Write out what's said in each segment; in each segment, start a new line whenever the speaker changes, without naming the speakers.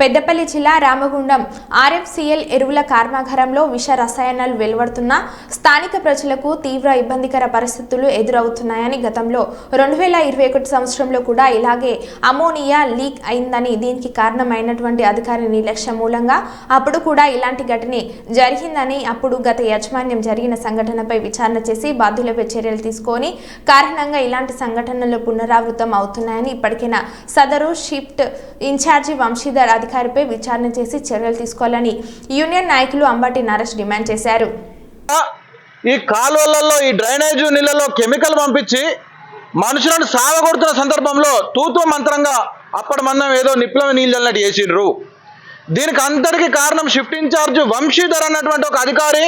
పెద్దపల్లి జిల్లా రామగుండం ఆర్ఎఫ్సిఎల్ ఎరువుల కర్మాగారంలో విష రసాయనాలు వెలువడుతున్న స్థానిక ప్రజలకు తీవ్ర ఇబ్బందికర పరిస్థితులు ఎదురవుతున్నాయని గతంలో రెండు వేల ఇరవై ఒకటి సంవత్సరంలో కూడా ఇలాగే అమోనియా లీక్ అయిందని దీనికి కారణమైనటువంటి అధికారి నిర్లక్ష్యం మూలంగా అప్పుడు కూడా ఇలాంటి ఘటన జరిగిందని అప్పుడు గత యాజమాన్యం జరిగిన సంఘటనపై విచారణ చేసి బాధ్యులపై చర్యలు తీసుకొని కారణంగా ఇలాంటి సంఘటనలు పునరావృతం అవుతున్నాయని ఇప్పటికైనా సదరు షిఫ్ట్ ఇన్ఛార్జి వంశీధర్ అధికారిపై విచారణ చేసి చర్యలు తీసుకోవాలని యూనియన్ నాయకులు అంబటి నరేష్ డిమాండ్ చేశారు.
ఈ కాలువలలో ఈ డ్రైనేజ్ నీళ్ళలో కెమికల్ పంపించి మనుషులను సాగగొడుతున్న సందర్భంలో తూతూ మంత్రంగా అప్పటి మనం ఏదో నిప్పుల నీళ్ళు అన్నట్టు చేసిండ్రు. దీనికి అంతటికి కారణం షిఫ్ట్ ఇన్ఛార్జ్ వంశీధర్ అన్నటువంటి ఒక అధికారి.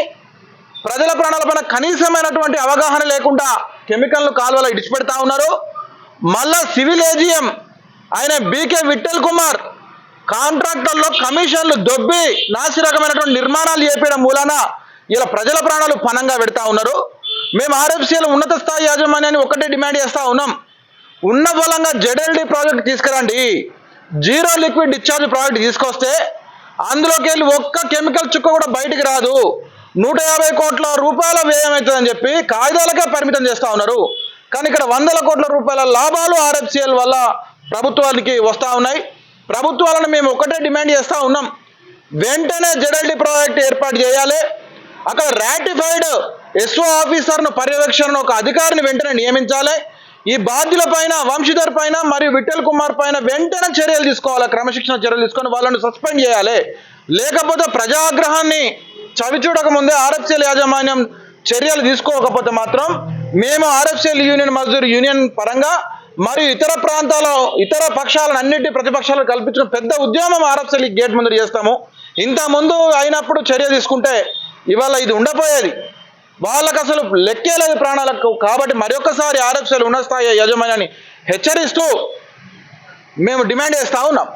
ప్రజల ప్రాణాలపైన కనీసమైనటువంటి అవగాహన లేకుండా కెమికల్ను కాలువలో ఇడిచిపెడతా ఉన్నారు. మళ్ళా సివిల్ ఏజిఎం ఆయన బీకే విఠల్ కుమార్ కాంట్రాక్టర్లో కమిషన్లు దొబ్బి నాసిరకమైనటువంటి నిర్మాణాలు చేపేయడం మూలాన ఇలా ప్రజల ప్రాణాలు పనంగా పెడతా ఉన్నారు. మేము ఆర్ఎఫ్సీల ఉన్నత స్థాయి యాజమాన్యాన్ని ఒకటే డిమాండ్ చేస్తా ఉన్నాం. ఉన్న బలంగా జెడ్ఎల్డి ప్రాజెక్ట్ తీసుకురండి. జీరో లిక్విడ్ డిశ్చార్జ్ ప్రాజెక్ట్ తీసుకొస్తే అందులోకి వెళ్ళి ఒక్క కెమికల్ చుక్క కూడా బయటికి రాదు. నూట యాభై కోట్ల రూపాయల వ్యయం అవుతుందని చెప్పి కాగితాలకే పరిమితం చేస్తూ ఉన్నారు. కానీ ఇక్కడ వందల కోట్ల రూపాయల లాభాలు ఆర్ఎఫ్సిఎల్ వల్ల ప్రభుత్వానికి వస్తూ ఉన్నాయి. ప్రభుత్వాలను మేము ఒకటే డిమాండ్ చేస్తూ ఉన్నాం. వెంటనే జెడ్ఎల్డి ప్రాజెక్ట్ ఏర్పాటు చేయాలి. అక్కడ రాటిఫైడ్ ఎస్ఓ ఆఫీసర్ను పర్యవేక్షణ ఒక అధికారిని వెంటనే నియమించాలి. ఈ బాధ్యుల పైన వంశీధర్ పైన మరియు విఠల్ కుమార్ పైన వెంటనే చర్యలు తీసుకోవాలి. క్రమశిక్షణ చర్యలు తీసుకొని వాళ్ళని సస్పెండ్ చేయాలి. లేకపోతే ప్రజాగ్రహాన్ని చవి చూడక ముందే ఆర్ఎఫ్సిఎల్ యాజమాన్యం చర్యలు తీసుకోకపోతే మాత్రం మేము ఆర్ఎఫ్సీఎల్ యూనియన్ మజ్దూర్ యూనియన్ పరంగా మరియు ఇతర ప్రాంతాల ఇతర పక్షాలను అన్నింటి ప్రతిపక్షాలు కల్పించిన పెద్ద ఉద్యమం ఆర్ఎఫ్సిఎల్ గేట్ ముందు చేస్తాము. ఇంత ముందు అయినప్పుడు చర్య తీసుకుంటే ఇవాళ ఇది ఉండపోయేది. వాళ్ళకు అసలు లెక్కే లేదు ప్రాణాలకు. కాబట్టి మరొకసారి ఆర్ఎఫ్సీలు ఉన్న స్థాయి యజమాని హెచ్చరిస్తూ మేము డిమాండ్ చేస్తా ఉన్నాం.